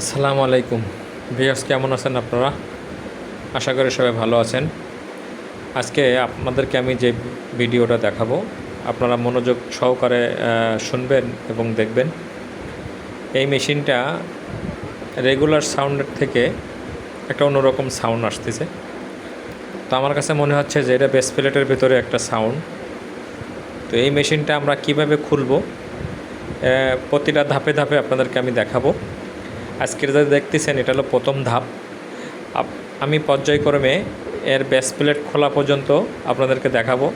আসসালামু আলাইকুম। ভিয়াস কেমন আছেন আপনারা? আশা করি সবাই ভালো আছেন। আজকে আপনাদেরকে আমি যে ভিডিওটা দেখাবো, আপনারা মনোযোগ সহকারে শুনবেন এবং দেখবেন। এই মেশিনটা রেগুলার সাউন্ডের থেকে একটা অন্যরকম সাউন্ড আসতেছে। তো আমার কাছে মনে হচ্ছে যে এটা বেস প্লেটের ভিতরে একটা সাউন্ড। তো এই মেশিনটা আমরা কীভাবে খুলবো প্রতিটা ধাপে ধাপে আপনাদেরকে আমি দেখাবো। আজকের যা দেখতেছেন, এটা হলো প্রথম ধাপ। আমি পর্যায়ক্রমে এর বেস প্লেট খোলা পর্যন্ত আপনাদেরকে দেখাবো।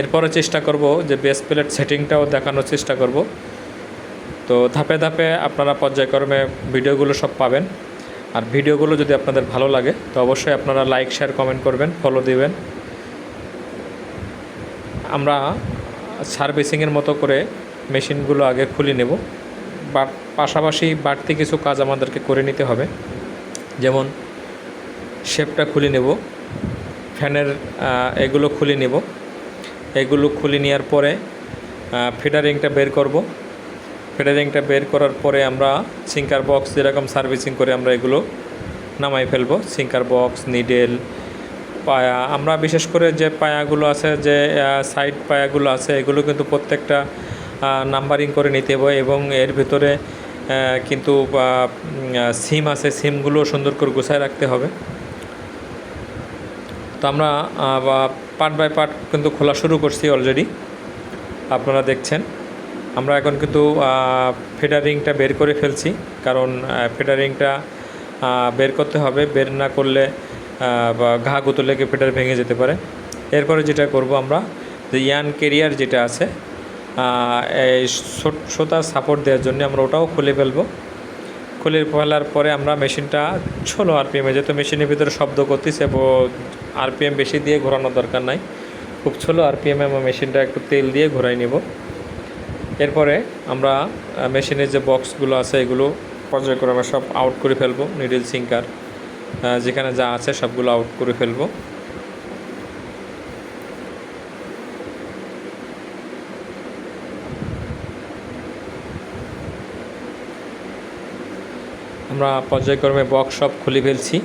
এরপরে চেষ্টা করব যে বেস প্লেট সেটিংটাও দেখানোর চেষ্টা করব। তো ধাপে ধাপে আপনারা পর্যায়ক্রমে ভিডিওগুলো সব পাবেন। আর ভিডিওগুলো যদি আপনাদের ভালো লাগে, তো অবশ্যই আপনারা লাইক শেয়ার কমেন্ট করবেন ফলো দিবেন। আমরা সার্ভিসিংয়ের মতো করে মেশিনগুলো আগে খুলে নেব। পাশাপাশি বাড়তি কিছু কাজ আমাদেরকে করে নিতে হবে। যেমন শেপটা খুলে নেব, ফ্যানের এগুলো খুলে নেব। এগুলো খুলে নেওয়ার পরে ফিডারিংটা বের করব। ফিডারিংটা বের করার পরে আমরা সিঙ্কার বক্স যেরকম সার্ভিসিং করে আমরা এগুলো নামাই ফেলব। সিঙ্কার বক্স, নিডেল, পায়া, আমরা বিশেষ করে যে পায়াগুলো আছে, যে সাইড পায়াগুলো আছে, এগুলো কিন্তু প্রত্যেকটা নাম্বারিং করে নিতে হবে এবং এর ভিতরে কিন্তু সিম আছে সিমগুলো সুন্দর করে গুছায় রাখতে হবে। তো আমরা পার্ট বাই পার্ট কিন্তু খোলা শুরু করছি অলরেডি আপনারা দেখছেন। আমরা এখন কিন্তু ফেডারিংটা বের করে ফেলছি, কারণ ফেডারিংটা বের করতে হবে, বের না করলে ঘা গুতো লেগে ফিডার ভেঙে যেতে পারে। এরপরে যেটা করব আমরা, যে ইয়ান কেরিয়ার যেটা আছে এই সোতার সাপোর্ট দেওয়ার জন্য আমরা ওটাও খুলে ফেলব। খুলে ফেলার পরে আমরা মেশিনটা ষোলো আরপিএমে যেহেতু মেশিনের ভিতরে শব্দ করতেছে আরপিএম বেশি দিয়ে ঘোরানোর দরকার নাই। খুব ষোলো আরপিএমে আমরা মেশিনটা একটু তেল দিয়ে ঘোরাই নেব। এরপরে আমরা মেশিনের যে বক্সগুলো আছে, এগুলো পর্যায়ক্রমে সব আউট করে ফেলব নিডল সিঙ্কার যেখানে যা আছে সবগুলো আউট করে ফেলব। আমরা পর্যায়ক্রমে সব খুলে ফেলছি।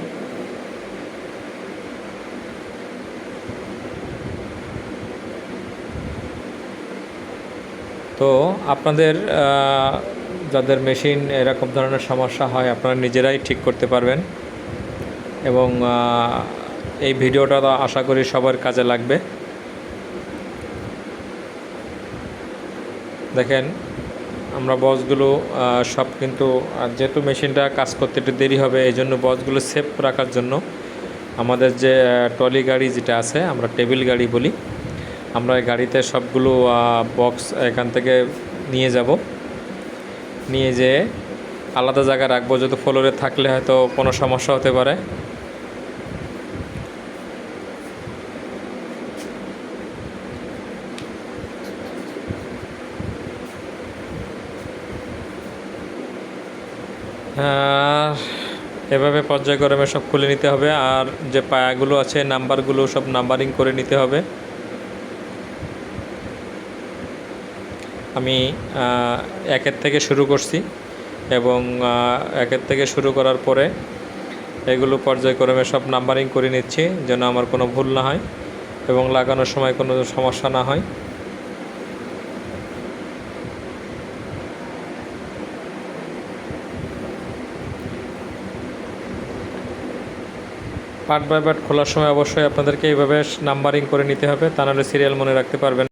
তো আপনাদের যাদের মেশিন এরকম ধরনের সমস্যা হয়, আপনারা নিজেরাই ঠিক করতে পারবেন। এবং এই ভিডিওটা তো আশা করি সবার কাজে লাগবে। দেখেন আমরা বসগুলো সব কিন্তু যেহেতু মেশিনটা কাজ করতে একটু দেরি হবে, এই জন্য বসগুলো সেফ রাখার জন্য আমাদের যে ট্রলি গাড়ি যেটা আছে, আমরা টেবিল গাড়ি বলি, আমরা গাড়িতে সবগুলো বক্স এখান থেকে নিয়ে যাব। নিয়ে যেয়ে আলাদা জায়গায় রাখব যদি ফ্লোরে থাকলে হয়তো কোনো সমস্যা হতে পারে। এভাবে পর্যায়ক্রমে সব খুলে নিতে হবে আর যে পায়াগুলো আছে, নাম্বারগুলো সব নাম্বারিং করে নিতে হবে। আমি একের থেকে শুরু করছি এবং একের থেকে শুরু করার পরে এগুলো পর্যায়ক্রমে সব নাম্বারিং করে নিচ্ছি যেন আমার কোনো ভুল না হয় এবং লাগানোর সময় কোনো সমস্যা না হয়। পার্ট বাই পার্ট খোলার সময় অবশ্যই আপনাদেরকে এইভাবে নাম্বারিং করে নিতে হবে। তা নাহলে সিরিয়াল মনে রাখতে পারবেন